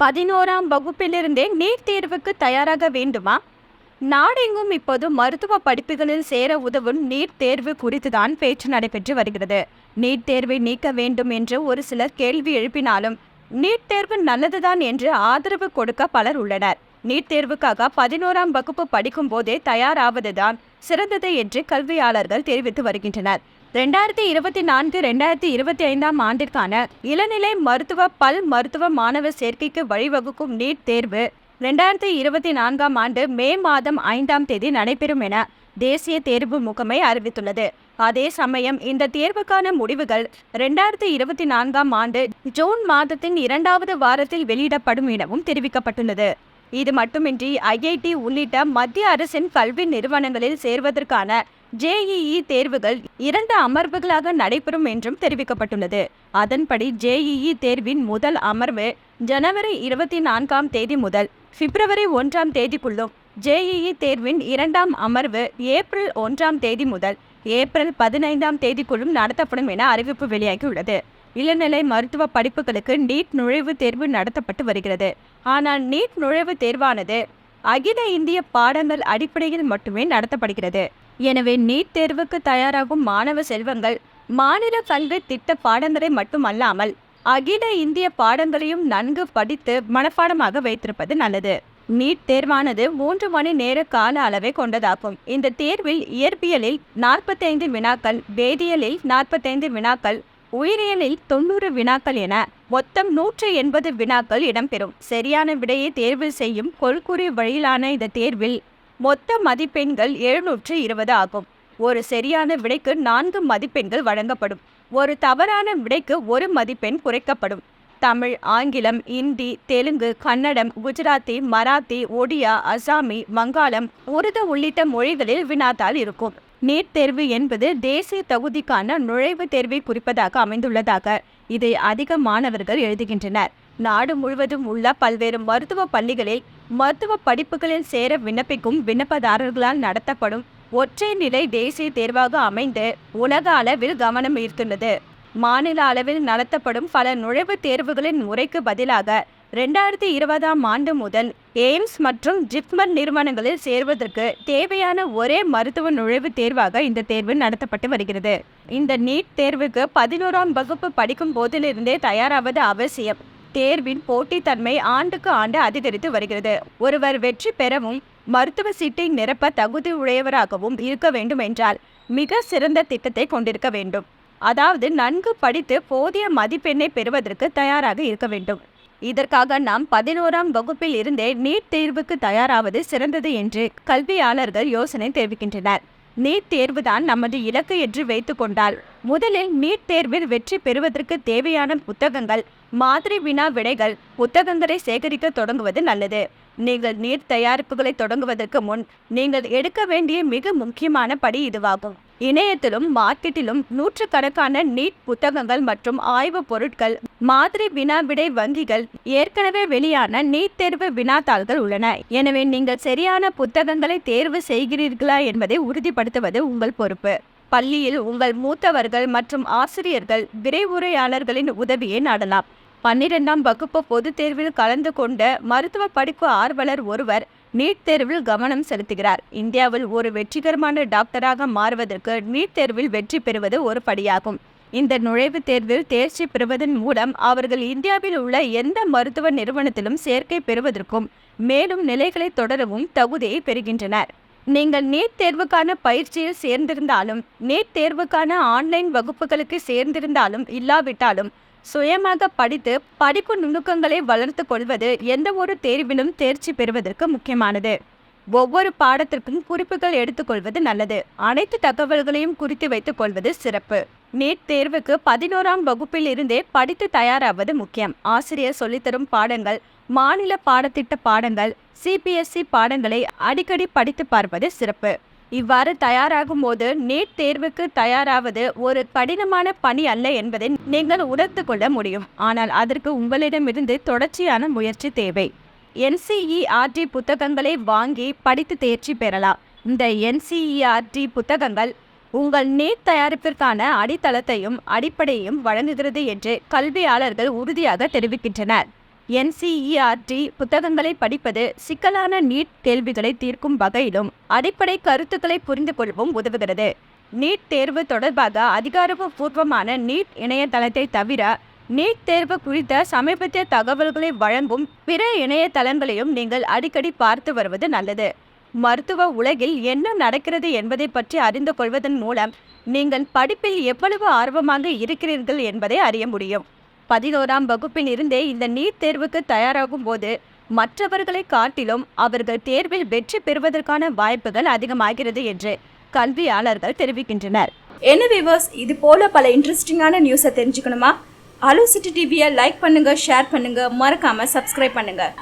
பதினோராம் வகுப்பிலிருந்தே நீட் தேர்வுக்கு தயாராக வேண்டுமா? நாடெங்கும் இப்போது மருத்துவ படிப்புகளில் சேர உதவும் நீட் தேர்வு குறித்து தான் பேச்சு நடைபெற்று வருகிறது. நீட் தேர்வை நீக்க வேண்டும் என்று ஒரு சிலர் கேள்வி எழுப்பினாலும் நீட் தேர்வு நல்லதுதான் என்று ஆதரவு கொடுக்க பலர் உள்ளனர். நீட் தேர்வுக்காக பதினோராம் வகுப்பு படிக்கும் போதே தயாராவதுதான் சிறந்தது என்று கல்வியாளர்கள் தெரிவித்து வருகின்றனர். ரெண்டாயிரத்தி இருபத்தி நான்கு ரெண்டாயிரத்தி இருபத்தி ஐந்தாம் ஆண்டிற்கான இளநிலை மருத்துவ பல் மருத்துவ மாணவர் சேர்க்கைக்கு வழிவகுக்கும் நீட் தேர்வு ரெண்டாயிரத்தி இருபத்தி நான்காம் ஆண்டு மே மாதம் ஐந்தாம் தேதி நடைபெறும் என தேசிய தேர்வு முகமை அறிவித்துள்ளது. அதே சமயம் இந்த தேர்வுக்கான முடிவுகள் ரெண்டாயிரத்தி இருபத்தி நான்காம் ஆண்டு ஜூன் மாதத்தின் இரண்டாவது வாரத்தில் வெளியிடப்படும் எனவும் தெரிவிக்கப்பட்டுள்ளது. இது மட்டுமின்றி ஐஐடி உள்ளிட்ட மத்திய அரசின் கல்வி நிறுவனங்களில் சேர்வதற்கான ஜேஇஇ தேர்வுகள் இரண்டு அமர்வுகளாக நடைபெறும் என்றும் தெரிவிக்கப்பட்டுள்ளது. அதன்படி ஜேஇஇ தேர்வின் முதல் அமர்வு ஜனவரி இருபத்தி நான்காம் தேதி முதல் பிப்ரவரி ஒன்றாம் தேதிக்குள்ளும் ஜேஇஇ தேர்வின் இரண்டாம் அமர்வு ஏப்ரல் ஒன்றாம் தேதி முதல் ஏப்ரல் பதினைந்தாம் தேதிக்குள்ளும் நடத்தப்படும் என அறிவிப்பு வெளியாகியுள்ளது. இளநிலை மருத்துவ படிப்புகளுக்கு நீட் நுழைவுத் தேர்வு நடத்தப்பட்டு வருகிறது. ஆனால் நீட் நுழைவுத் தேர்வானது அகில இந்திய பாடங்கள் அடிப்படையில் மட்டுமே நடத்தப்படுகிறது. எனவே நீட் தேர்வுக்கு தயாராகும் மாணவ செல்வங்கள் மாநில கல்வி திட்ட பாடங்களை மட்டுமல்லாமல் அகில இந்திய பாடங்களையும் நன்கு படித்து மனப்பாடமாக வைத்திருப்பது நல்லது. நீட் தேர்வானது மூன்று மணி நேர கால அளவை கொண்டதாகும். இந்த தேர்வில் இயற்பியலில் நாற்பத்தைந்து வினாக்கள் வேதியியலில் நாற்பத்தைந்து வினாக்கள் உயிரியலில் தொண்ணூறு வினாக்கள் என மொத்தம் நூற்று எண்பது வினாக்கள் இடம்பெறும். சரியான விடையை தேர்வு செய்யும் கொள்குறி வழியிலான இந்த தேர்வில் மொத்த மதிப்பெண்கள் எழுநூற்று இருபது ஆகும். ஒரு சரியான விடைக்கு நான்கு மதிப்பெண்கள் வழங்கப்படும். ஒரு தவறான விடைக்கு ஒரு மதிப்பெண் குறைக்கப்படும். தமிழ் ஆங்கிலம் இந்தி தெலுங்கு கன்னடம் குஜராத்தி மராத்தி ஒடியா அசாமி வங்காளம் உருது உள்ளிட்ட மொழிகளில் வினாத்தால் இருக்கும். நீட் தேர்வு என்பது தேசிய தகுதிக்கான நுழைவுத் தேர்வை குறிப்பதாக அமைந்துள்ளதாக இதை அதிக மாணவர்கள் எழுதுகின்றனர். நாடு முழுவதும் உள்ள பல்வேறு மருத்துவ பள்ளிகளில் மருத்துவ படிப்புகளில் சேர விண்ணப்பிக்கும் விண்ணப்பதாரர்களால் நடத்தப்படும் ஒற்றை நிலை தேசிய தேர்வாக அமைந்து உலக அளவில் கவனம் ஈர்த்துள்ளது. மாநில அளவில் நடத்தப்படும் பல நுழைவுத் தேர்வுகளின் முறைக்கு பதிலாக ரெண்டாயிரத்தி இருபதாம் ஆண்டு முதல் எய்ம்ஸ் மற்றும் ஜிப்மர் நிறுவனங்களில் சேர்வதற்கு தேவையான ஒரே மருத்துவ நுழைவுத் தேர்வாக இந்த தேர்வு நடத்தப்பட்டு வருகிறது. இந்த நீட் தேர்வுக்கு பதினோராம் வகுப்பு படிக்கும் போதிலிருந்தே தயாராவது அவசியம். தேர்வின் போட்டித்தன்மை ஆண்டுக்கு ஆண்டு அதிகரித்து வருகிறது. ஒருவர் வெற்றி பெறவும் மருத்துவ சீட்டை நிரப்ப தகுதி உடையவராகவும் இருக்க வேண்டும் என்றால் மிக சிறந்த திட்டத்தை கொண்டிருக்க வேண்டும். அதாவது நன்கு படித்து போதிய மதிப்பெண்ணை பெறுவதற்கு தயாராக இருக்க வேண்டும். இதற்காக நாம் பதினோராம் வகுப்பில் இருந்தே நீட் தேர்வுக்கு தயாராவது சிறந்தது என்று கல்வியாளர்கள் யோசனை தெரிவிக்கின்றனர். நீட் தேர்வுதான் நமது இலக்கு என்று வைத்துக்கொண்டால் முதலில் நீட் தேர்வில் வெற்றி பெறுவதற்கு தேவையான புத்தகங்கள் மாதிரி வினா விடைகள் புத்தகங்களை சேகரிக்க தொடங்குவது நல்லது. நீங்கள் நீட் தயாரிப்புகளை தொடங்குவதற்கு முன் நீங்கள் எடுக்க வேண்டிய மிக முக்கியமான படி இதுவாகும். இணையத்திலும் மார்க்கெட்டிலும் நூற்றுக்கணக்கான நீட் புத்தகங்கள் மற்றும் ஆய்வுப் பொருட்கள் மாதிரி வினா விடை வங்கிகள் ஏற்கனவே வெளியான நீட் தேர்வு வினாத்தாள்கள் உள்ளன. எனவே நீங்கள் சரியான புத்தகங்களை தேர்வு செய்கிறீர்களா என்பதை உறுதிப்படுத்துவது உங்கள் பொறுப்பு. பள்ளியில் உங்கள் மூத்தவர்கள் மற்றும் ஆசிரியர்கள் விரைவுரையாளர்களின் உதவியை நாடலாம். பன்னிரெண்டாம் வகுப்பு பொதுத் தேர்வில் கலந்து கொண்ட மருத்துவ படிப்பு ஆர்வலர் ஒருவர் நீட் தேர்வில் கவனம் செலுத்துகிறார். இந்தியாவில் ஒரு வெற்றிகரமான டாக்டராக மாறுவதற்கு நீட் தேர்வில் வெற்றி பெறுவது ஒரு படியாகும். இந்த நுழைவுத் தேர்வில் தேர்ச்சி பெறுவதன் மூலம் அவர்கள் இந்தியாவில் உள்ள எந்த மருத்துவ நிறுவனத்திலும் சேர்க்கை பெறுவதற்கும் மேலும் நிலைகளை தொடரவும் தகுதியை பெறுகின்றனர். நீங்கள் நீட் தேர்வுக்கான பயிற்சியில் சேர்ந்திருந்தாலும் நீட் தேர்வுக்கான ஆன்லைன் வகுப்புகளுக்கு சேர்ந்திருந்தாலும் இல்லாவிட்டாலும் சுயமாக படித்து படிப்பு நுணுக்கங்களை வளர்த்து கொள்வது எந்த ஒரு தேர்விலும் தேர்ச்சி பெறுவதற்கு முக்கியமானது. ஒவ்வொரு பாடத்திற்கும் குறிப்புகள் எடுத்துக்கொள்வது நல்லது. அனைத்து தகவல்களையும் குறித்து வைத்துக் கொள்வது சிறப்பு. நீட் தேர்வுக்கு பதினோராம் வகுப்பில் இருந்தே படித்து தயாராவது முக்கியம். ஆசிரியர் சொல்லித்தரும் பாடங்கள் மாநில பாடத்திட்ட பாடங்கள் சிபிஎஸ்இ பாடங்களை அடிக்கடி படித்து பார்ப்பது சிறப்பு. இவ்வாறு தயாராகும் போது நீட் தேர்வுக்கு தயாராவது ஒரு கடினமான பணி அல்ல என்பதை நீங்கள் உணர்ந்து கொள்ள முடியும். ஆனால் அதற்கு உங்களிடமிருந்து தொடர்ச்சியான முயற்சி தேவை. என்சிஇஆர்டி புத்தகங்களை வாங்கி படித்து தேர்ச்சி பெறலாம். இந்த என்சிஇஆர்டி புத்தகங்கள் உங்கள் நீட் தயாரிப்பிற்கான அடித்தளத்தையும் அடிப்படையையும் வழங்குகிறது என்று கல்வியாளர்கள் உறுதியாக தெரிவிக்கின்றனர். என்சிஇஆர்டி புத்தகங்களை படிப்பது சிக்கலான நீட் கேள்விகளை தீர்க்கும் வகையிலும் அடிப்படை கருத்துக்களை புரிந்து கொள்ளவும் உதவுகிறது. நீட் தேர்வு தொடர்பாக அதிகாரப்பூர்வமான நீட் இணையதளத்தை தவிர நீட் தேர்வு குறித்த சமீபத்திய தகவல்களை வழங்கும் பிற இணையதளங்களையும் நீங்கள் அடிக்கடி பார்த்து வருவது நல்லது. மருத்துவ உலகில் என்ன நடக்கிறது என்பதை பற்றி அறிந்து கொள்வதன் மூலம் நீங்கள் படிப்பில் எவ்வளவு ஆர்வமாக இருக்கிறீர்கள் என்பதை அறிய முடியும். பதினோராம் வகுப்பில் இருந்தே இந்த நீட் தேர்வுக்கு தயாராகும் போது மற்றவர்களை காட்டிலும் அவர்கள் தேர்வில் வெற்றி பெறுவதற்கான வாய்ப்புகள் அதிகமாகிறது என்று கல்வியாளர்கள் தெரிவிக்கின்றனர். என்ன விவர்ஸ் இது போல பல இன்ட்ரெஸ்டிங்கான நியூஸை தெரிஞ்சுக்கணுமா? அலோ சிட்டி டிவியை லைக் பண்ணுங்கள் ஷேர் பண்ணுங்கள் மறக்காமல் சப்ஸ்கிரைப் பண்ணுங்கள்